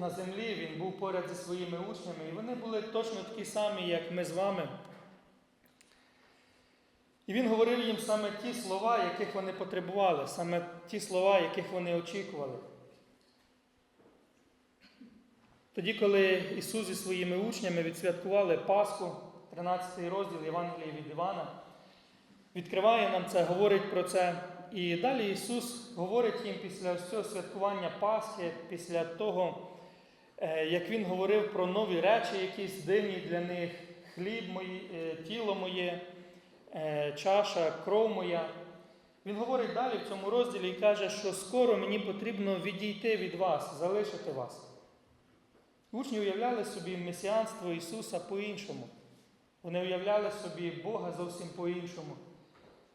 на землі, він був поряд зі своїми учнями, і вони були точно такі самі, як ми з вами. І він говорив їм саме ті слова, яких вони потребували, саме ті слова, яких вони очікували. Тоді, коли Ісус зі своїми учнями відсвяткували Пасху, 13 розділ Євангелії від Івана, відкриває нам це, говорить про це. І далі Ісус говорить їм після цього святкування Пасхи, після того, як Він говорив про нові речі, якісь дивні для них, хліб мої, е, тіло моє, е, чаша, кров моя. Він говорить далі в цьому розділі і каже, що скоро мені потрібно відійти від вас, залишити вас. Учні уявляли собі месіанство Ісуса по-іншому. Вони уявляли собі Бога зовсім по-іншому.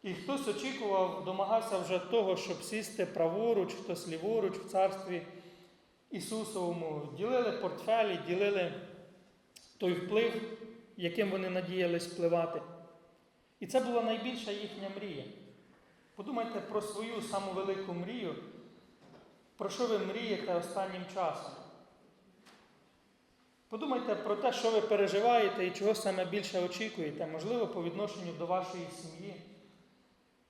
І хтось очікував, домагався вже того, щоб сісти праворуч, хтось ліворуч в царстві Ісусовому, ділили портфелі, ділили той вплив, яким вони надіялись впливати. І це була найбільша їхня мрія. Подумайте про свою саму велику мрію, про що ви мрієте останнім часом. Подумайте про те, що ви переживаєте і чого саме більше очікуєте, можливо, по відношенню до вашої сім'ї,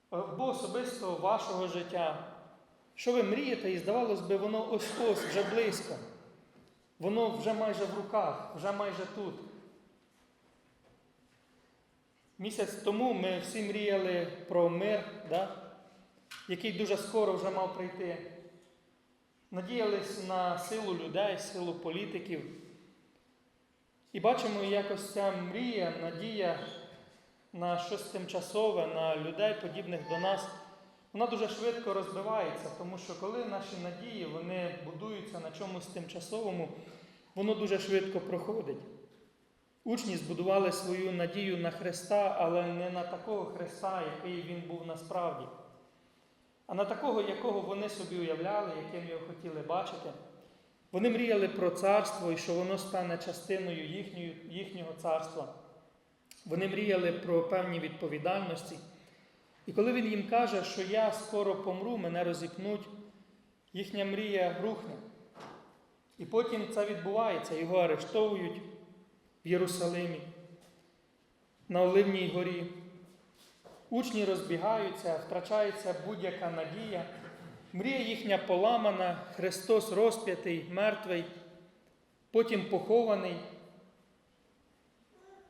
або особисто вашого життя. Що ви мрієте, і здавалось би, воно ось ось вже близько. Воно вже майже в руках, вже майже тут. Місяць тому ми всі мріяли про мир, да? який дуже скоро вже мав прийти. Надіялись на силу людей, силу політиків. І бачимо, як ось ця мрія, надія на щось тимчасове, на людей, подібних до нас, вона дуже швидко розбивається, тому що коли наші надії вони будуються на чомусь тимчасовому, воно дуже швидко проходить. Учні збудували свою надію на Христа, але не на такого Христа, який Він був насправді, а на такого, якого вони собі уявляли, яким його хотіли бачити. Вони мріяли про царство і що воно стане частиною їхнього царства. Вони мріяли про певні відповідальності. І коли він їм каже, що я скоро помру, мене розіпнуть, їхня мрія рухне. І потім це відбувається, його арештовують в Єрусалимі, на Оливній горі. Учні розбігаються, втрачається будь-яка надія. Мрія їхня поламана, Христос розп'ятий, мертвий, потім похований.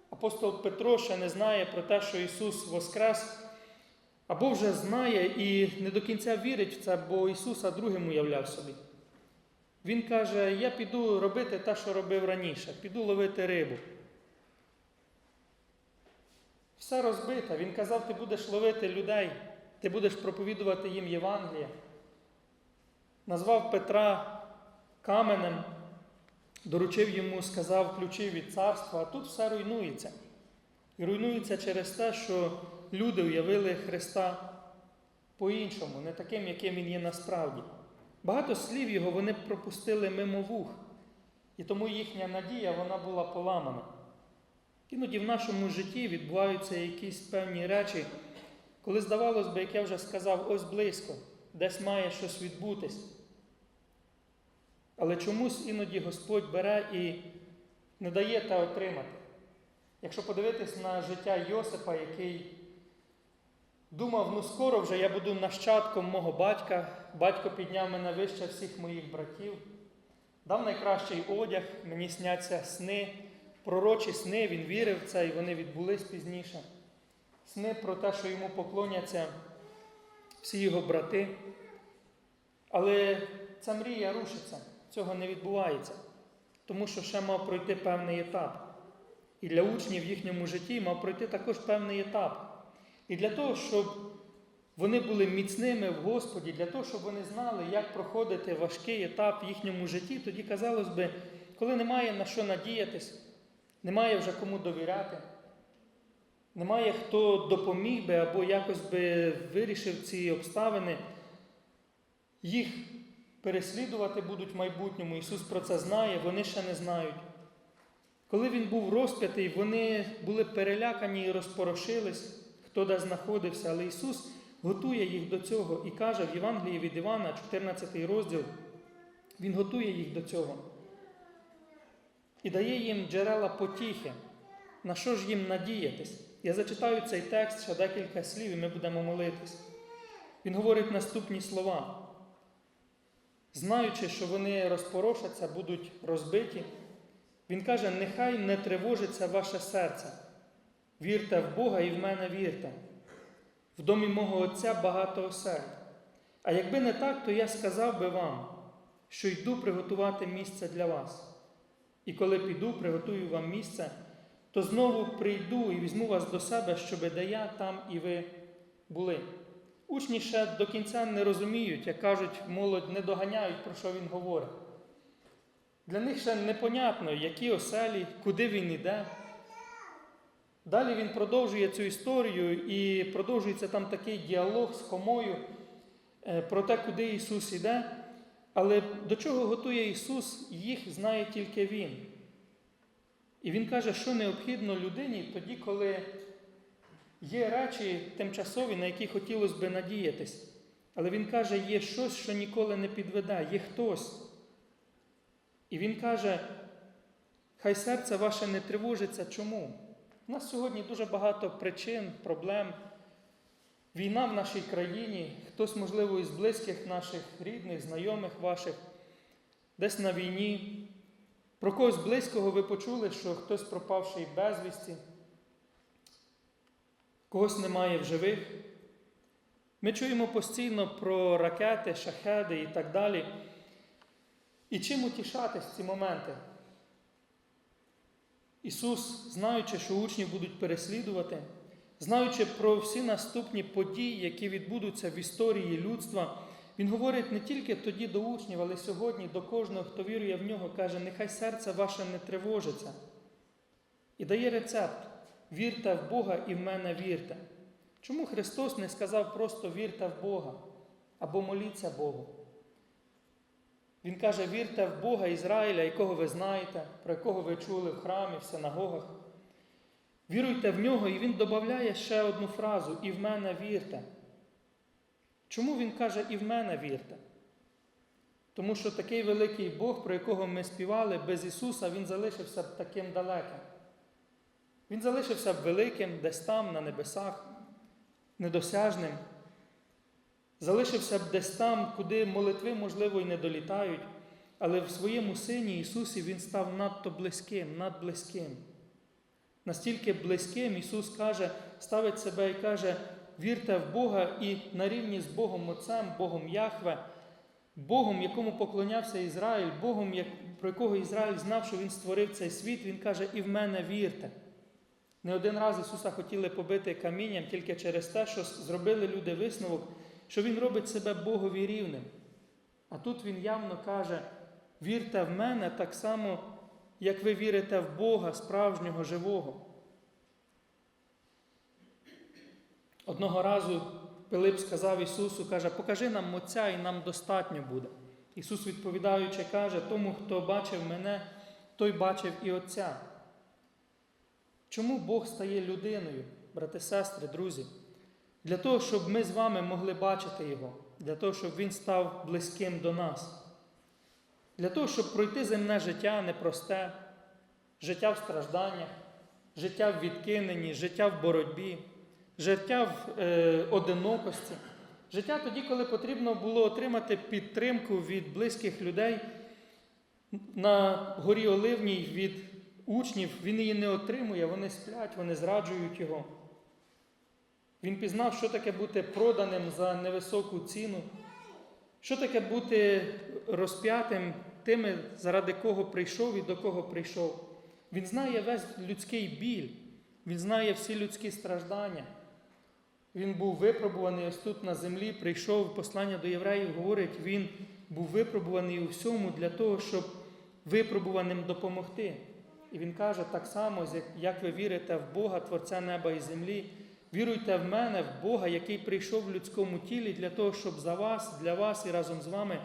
Апостол Петро ще не знає про те, що Ісус Воскрес, або вже знає і не до кінця вірить в це, бо Ісуса другим уявляв собі. Він каже: Я піду робити те, що робив раніше, піду ловити рибу. Все розбите. Він казав, ти будеш ловити людей, ти будеш проповідувати їм Євангеліє. Назвав Петра каменем, доручив йому, сказав ключі від царства, а тут все руйнується. І руйнується через те, що люди уявили Христа по-іншому, не таким, яким Він є насправді. Багато слів його вони пропустили мимо вух, і тому їхня надія вона була поламана. Іноді в нашому житті відбуваються якісь певні речі, коли, здавалось би, як я вже сказав, ось близько, десь має щось відбутись. Але чомусь іноді Господь бере і не дає те отримати. Якщо подивитись на життя Йосипа, який думав, ну скоро вже я буду нащадком мого батька, батько підняв мене вище всіх моїх братів, дав найкращий одяг, мені сняться сни, пророчі сни, він вірив в це, і вони відбулись пізніше. Сни про те, що йому поклоняться всі його брати. Але ця мрія рушиться, цього не відбувається, тому що ще мав пройти певний етап. І для учнів в їхньому житті мав пройти також певний етап. І для того, щоб вони були міцними в Господі, для того, щоб вони знали, як проходити важкий етап в їхньому житті, тоді казалось би, коли немає на що надіятись, немає вже кому довіряти, немає хто допоміг би або якось би вирішив ці обставини, їх переслідувати будуть в майбутньому. Ісус про це знає, вони ще не знають. Коли він був розп'ятий, вони були перелякані і розпорошились, хто де знаходився, але Ісус готує їх до цього і каже в Євангелії від Івана, 14 розділ, Він готує їх до цього. і дає їм джерела потіхи. На що ж їм надіятись? Я зачитаю цей текст ще декілька слів, і ми будемо молитись. Він говорить наступні слова. Знаючи, що вони розпорошаться, будуть розбиті, він каже: нехай не тривожиться ваше серце. Вірте в Бога і в мене вірте. В домі мого Отця багато осель. А якби не так, то я сказав би вам, що йду приготувати місце для вас. І коли піду, приготую вам місце, то знову прийду і візьму вас до себе, щоби де я там і ви були. Учні ще до кінця не розуміють, як кажуть, молодь не доганяють, про що він говорить. Для них ще непонятно, які оселі, куди він іде. Далі він продовжує цю історію і продовжується там такий діалог з Хомою е, про те, куди Ісус іде. Але до чого готує Ісус, їх знає тільки Він. І Він каже, що необхідно людині тоді, коли є речі тимчасові, на які хотілося би надіятись. Але Він каже, є щось, що ніколи не підведе, є хтось. І Він каже, хай серце ваше не тривожиться. Чому? У нас сьогодні дуже багато причин, проблем. Війна в нашій країні, хтось, можливо, із близьких наших рідних, знайомих ваших, десь на війні. Про когось близького ви почули, що хтось пропавший безвісті, когось немає в живих. Ми чуємо постійно про ракети, шахеди і так далі. І чим утішатись в ці моменти? Ісус, знаючи, що учні будуть переслідувати, знаючи про всі наступні події, які відбудуться в історії людства, Він говорить не тільки тоді до учнів, але сьогодні до кожного, хто вірує в нього, каже, нехай серце ваше не тривожиться. І дає рецепт: вірте в Бога і в мене вірте. Чому Христос не сказав просто вірте в Бога або моліться Богу? Він каже, вірте в Бога Ізраїля, якого ви знаєте, про якого ви чули в храмі, в синагогах. Віруйте в нього, і він додає ще одну фразу і в мене вірте. Чому він каже і в мене вірте? Тому що такий великий Бог, про якого ми співали, без Ісуса, Він залишився б таким далеким. Він залишився б великим десь там, на небесах, недосяжним. Залишився б десь там, куди молитви, можливо, і не долітають, але в своєму Сині Ісусі Він став надто близьким, надблизьким. Настільки близьким Ісус каже, ставить себе і каже, вірте в Бога і на рівні з Богом Отцем, Богом Яхве, Богом, якому поклонявся Ізраїль, Богом, про якого Ізраїль знав, що Він створив цей світ, Він каже, і в мене вірте. Не один раз Ісуса хотіли побити камінням тільки через те, що зробили люди висновок, що Він робить себе Богові рівним. А тут Він явно каже: вірте в мене так само, як ви вірите в Бога справжнього живого. Одного разу Пилип сказав Ісусу, каже, покажи нам Отця і нам достатньо буде. Ісус, відповідаючи, каже, тому, хто бачив мене, той бачив і Отця. Чому Бог стає людиною, брати, сестри, друзі? Для того, щоб ми з вами могли бачити Його, для того, щоб Він став близьким до нас, для того, щоб пройти земне життя непросте, життя в стражданнях, життя в відкиненні, життя в боротьбі, життя в е, одинокості, життя тоді, коли потрібно було отримати підтримку від близьких людей на горі Оливній від учнів, він її не отримує, вони сплять, вони зраджують його. Він пізнав, що таке бути проданим за невисоку ціну, що таке бути розп'ятим тими, заради кого прийшов і до кого прийшов. Він знає весь людський біль, він знає всі людські страждання. Він був випробуваний ось тут на землі, прийшов послання до євреїв, говорить, він був випробуваний у всьому для того, щоб випробуваним допомогти. І він каже так само, як ви вірите в Бога, Творця неба і землі. Віруйте в мене, в Бога, який прийшов в людському тілі для того, щоб за вас, для вас і разом з вами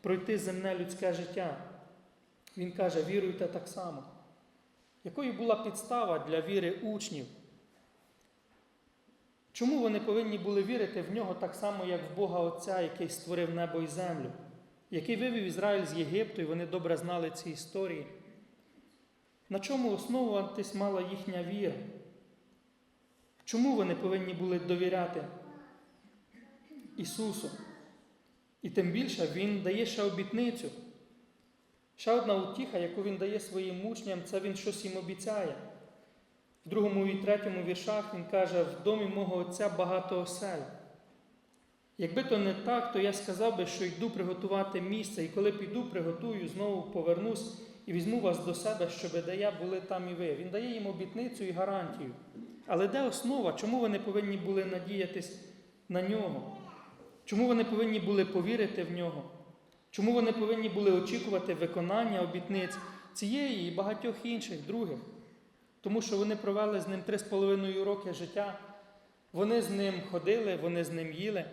пройти земне людське життя. Він каже, віруйте так само. Якою була підстава для віри учнів? Чому вони повинні були вірити в нього так само, як в Бога Отця, який створив небо і землю, який вивів Ізраїль з Єгипту, і вони добре знали ці історії? На чому основуватись мала їхня віра? Чому вони повинні були довіряти Ісусу? І тим більше Він дає ще обітницю. Ще одна утіха, яку Він дає своїм учням, це Він щось їм обіцяє. В другому і третьому віршах Він каже, в домі мого Отця багато осель. Якби то не так, то я сказав би, що йду приготувати місце, і коли піду, приготую, знову повернусь і візьму вас до себе, щоб де я були там і ви. Він дає їм обітницю і гарантію. Але де основа? Чому вони повинні були надіятись на нього? Чому вони повинні були повірити в нього? Чому вони повинні були очікувати виконання обітниць цієї і багатьох інших других? Тому що вони провели з ним три з половиною роки життя, вони з ним ходили, вони з ним їли.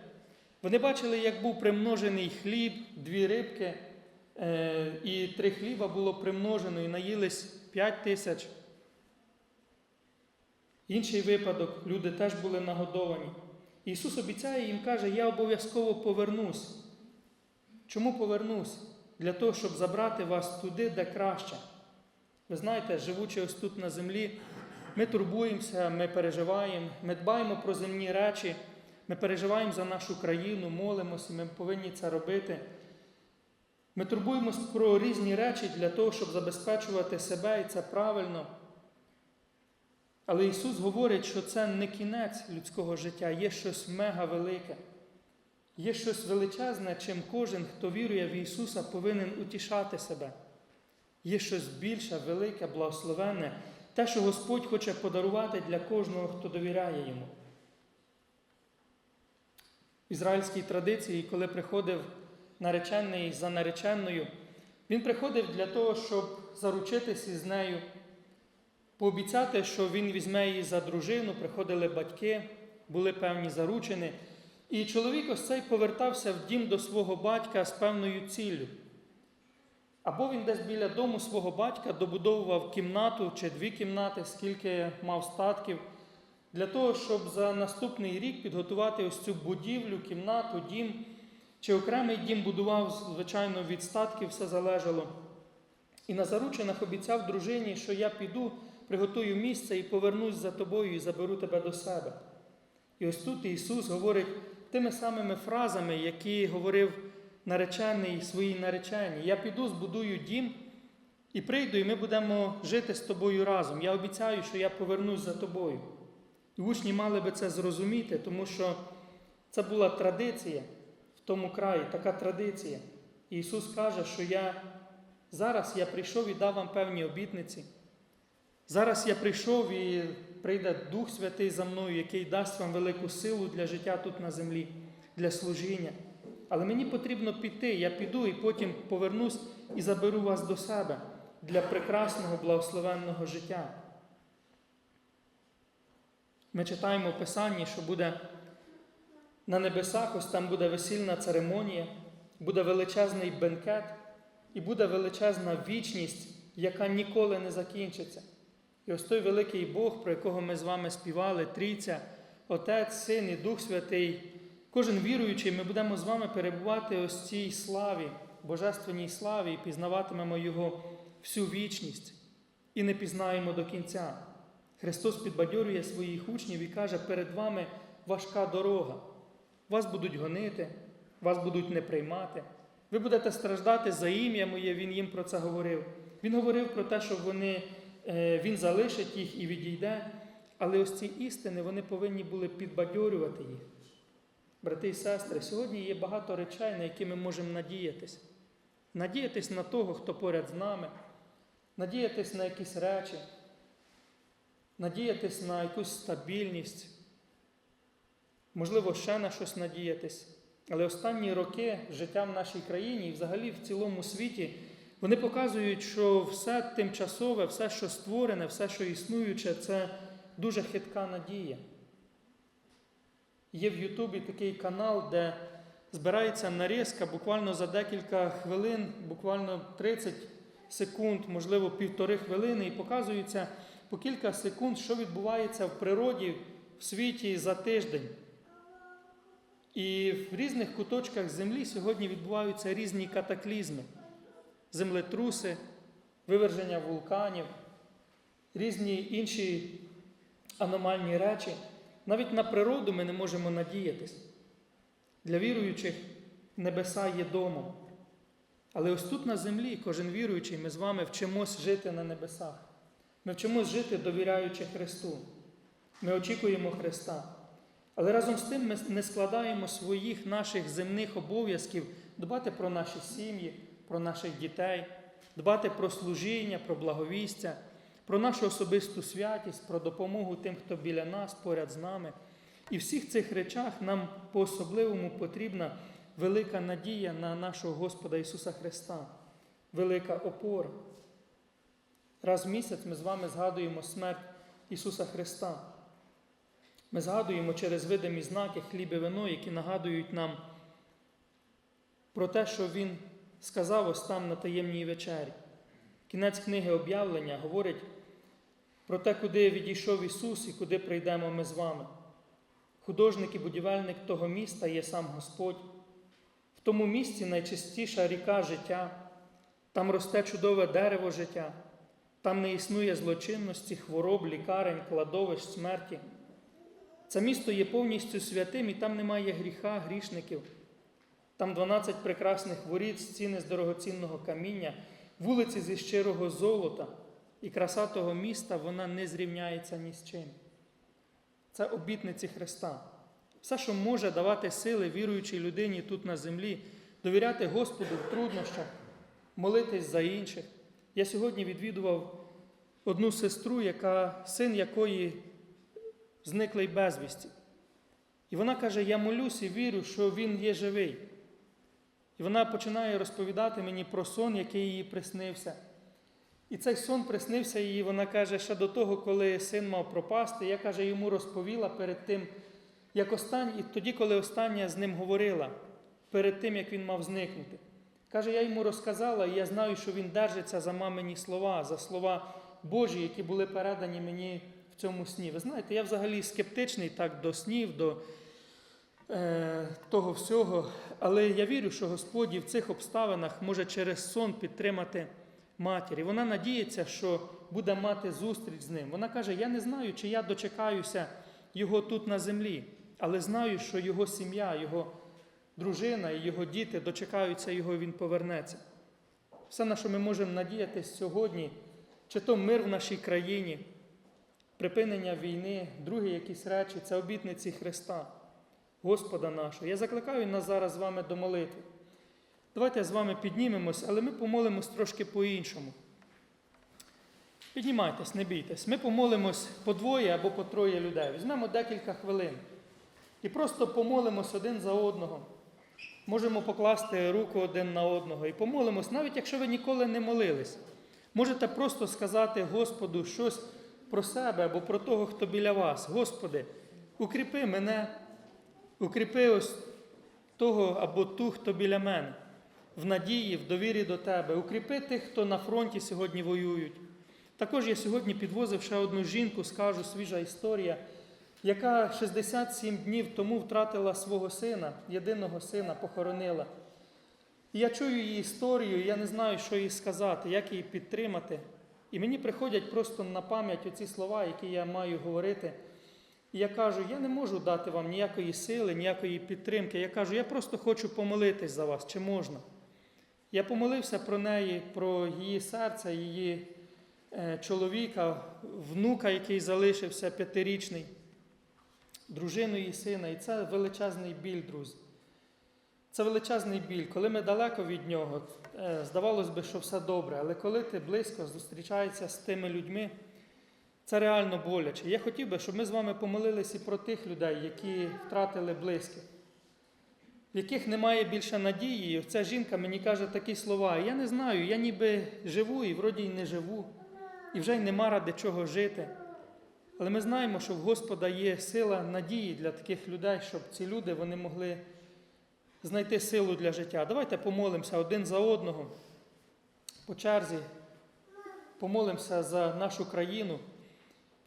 Вони бачили, як був примножений хліб, дві рибки, і три хліба було примножено, і наїлись п'ять тисяч. Інший випадок, люди теж були нагодовані. Ісус обіцяє їм каже, я обов'язково повернусь. Чому повернусь? Для того, щоб забрати вас туди, де краще. Ви знаєте, живучи ось тут на землі, ми турбуємося, ми переживаємо, ми дбаємо про земні речі, ми переживаємо за нашу країну, молимося, ми повинні це робити. Ми турбуємось про різні речі для того, щоб забезпечувати себе, і це правильно. Але Ісус говорить, що це не кінець людського життя, є щось мега велике. Є щось величезне, чим кожен, хто вірує в Ісуса, повинен утішати себе. Є щось більше, велике, благословенне, те, що Господь хоче подарувати для кожного, хто довіряє Йому. В ізраїльській традиції, коли приходив наречений за нареченою, він приходив для того, щоб заручитись із нею, пообіцяти, що він візьме її за дружину, приходили батьки, були певні заручини. І чоловік ось цей повертався в дім до свого батька з певною ціллю. Або він десь біля дому свого батька добудовував кімнату чи дві кімнати, скільки мав статків, для того, щоб за наступний рік підготувати ось цю будівлю, кімнату, дім. Чи окремий дім будував, звичайно, від статків все залежало. І на заручинах обіцяв дружині, що я піду, приготую місце і повернусь за тобою і заберу тебе до себе. І ось тут Ісус говорить тими самими фразами, які говорив наречений своїй нареченій. Я піду, збудую дім і прийду, і ми будемо жити з тобою разом. Я обіцяю, що я повернусь за тобою. І учні мали би це зрозуміти, тому що це була традиція тому краї, така традиція. Ісус каже, що я зараз я прийшов і дав вам певні обітниці. Зараз я прийшов і прийде Дух Святий за мною, який дасть вам велику силу для життя тут на землі, для служіння. Але мені потрібно піти, я піду і потім повернусь і заберу вас до себе для прекрасного, благословенного життя. Ми читаємо в Писанні, що буде на небесах, ось там буде весільна церемонія, буде величезний бенкет і буде величезна вічність, яка ніколи не закінчиться. І ось той великий Бог, про якого ми з вами співали, Трійця, Отець, Син і Дух Святий, кожен віруючий, ми будемо з вами перебувати ось цій славі, божественній славі і пізнаватимемо Його всю вічність і не пізнаємо до кінця. Христос підбадьорює своїх учнів і каже, перед вами важка дорога. Вас будуть гонити, вас будуть не приймати. Ви будете страждати за ім'я моє, Він їм про це говорив. Він говорив про те, що вони, Він залишить їх і відійде. Але ось ці істини вони повинні були підбадьорювати їх. Брати і сестри, сьогодні є багато речей, на які ми можемо надіятись. Надіятись на того, хто поряд з нами, надіятись на якісь речі, надіятись на якусь стабільність, можливо, ще на щось надіятись. Але останні роки життя в нашій країні і взагалі в цілому світі, вони показують, що все тимчасове, все, що створене, все, що існуюче, це дуже хитка надія. Є в Ютубі такий канал, де збирається нарізка буквально за декілька хвилин, буквально 30 секунд, можливо, півтори хвилини, і показується по кілька секунд, що відбувається в природі в світі за тиждень. І в різних куточках землі сьогодні відбуваються різні катаклізми, землетруси, виверження вулканів, різні інші аномальні речі. Навіть на природу ми не можемо надіятись. Для віруючих небеса є домом. Але ось тут на землі, кожен віруючий, ми з вами вчимось жити на небесах. Ми вчимось жити, довіряючи Христу. Ми очікуємо Христа. Але разом з тим ми не складаємо своїх наших земних обов'язків дбати про наші сім'ї, про наших дітей, дбати про служіння, про благовістя, про нашу особисту святість, про допомогу тим, хто біля нас, поряд з нами. І в всіх цих речах нам по-особливому потрібна велика надія на нашого Господа Ісуса Христа, велика опора. Раз в місяць ми з вами згадуємо смерть Ісуса Христа. Ми згадуємо через видимі знаки хліб і вино, які нагадують нам про те, що Він сказав ось там на таємній вечері. Кінець книги об'явлення говорить про те, куди відійшов Ісус і куди прийдемо ми з вами. Художник і будівельник того міста є сам Господь. В тому місці найчистіша ріка життя, там росте чудове дерево життя, там не існує злочинності, хвороб, лікарень, кладовищ, смерті. Це місто є повністю святим, і там немає гріха, грішників. Там 12 прекрасних воріт, стіни з дорогоцінного каміння, вулиці зі щирого золота, і краса того міста вона не зрівняється ні з чим. Це обітниці Христа. Все, що може давати сили віруючій людині тут на землі, довіряти Господу в труднощах, молитись за інших. Я сьогодні відвідував одну сестру, яка, син якої зниклий безвісті. І вона каже: Я молюсь і вірю, що він є живий. І вона починає розповідати мені про сон, який їй приснився. І цей сон приснився їй, вона каже, ще до того, коли син мав пропасти, я каже, йому розповіла перед тим, як останній, і тоді, коли остання з ним говорила, перед тим, як він мав зникнути. Каже, я йому розказала, і я знаю, що він держиться за мамині слова, за слова Божі, які були передані мені цьому сні. Ви знаєте, я взагалі скептичний так до снів, до е, того всього, але я вірю, що Господь в цих обставинах може через сон підтримати матір. І вона надіється, що буде мати зустріч з ним. Вона каже: Я не знаю, чи я дочекаюся його тут на землі, але знаю, що його сім'я, його дружина і його діти дочекаються його, і він повернеться. Все, на що ми можемо надіятися сьогодні, чи то мир в нашій країні, припинення війни, другі якісь речі, це обітниці Христа, Господа нашого. Я закликаю нас зараз з вами до молитви. Давайте з вами піднімемось, але ми помолимось трошки по-іншому. Піднімайтесь, не бійтесь. Ми помолимось по двоє або по троє людей. Візьмемо декілька хвилин і просто помолимось один за одного. Можемо покласти руку один на одного і помолимось, навіть якщо ви ніколи не молились. Можете просто сказати Господу щось про себе або про того, хто біля вас. Господи, укріпи мене, укріпи ось того або ту, хто біля мене, в надії, в довірі до Тебе. Укріпи тих, хто на фронті сьогодні воюють. Також я сьогодні підвозив ще одну жінку, скажу, свіжа історія, яка 67 днів тому втратила свого сина, єдиного сина, похоронила. І я чую її історію, я не знаю, що їй сказати, як її підтримати. І мені приходять просто на пам'ять оці слова, які я маю говорити. І я кажу, я не можу дати вам ніякої сили, ніякої підтримки. Я кажу, я просто хочу помолитись за вас, чи можна. Я помолився про неї, про її серце, її е, чоловіка, внука, який залишився п'ятирічний, дружину її сина. І це величезний біль, друзі. Це величезний біль. Коли ми далеко від нього, е, здавалось би, що все добре, але коли ти близько зустрічаєшся з тими людьми, це реально боляче. Я хотів би, щоб ми з вами помолилися і про тих людей, які втратили близьких, в яких немає більше надії. І ця жінка мені каже такі слова: я не знаю, я ніби живу і вроді й не живу, і вже й нема ради чого жити. Але ми знаємо, що в Господа є сила надії для таких людей, щоб ці люди вони могли знайти силу для життя. Давайте помолимося один за одного по черзі, помолимося за нашу країну.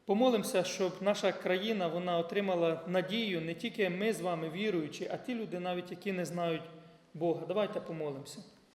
Помолимося, щоб наша країна вона отримала надію, не тільки ми з вами віруючі, а ті люди, навіть які не знають Бога. Давайте помолимося.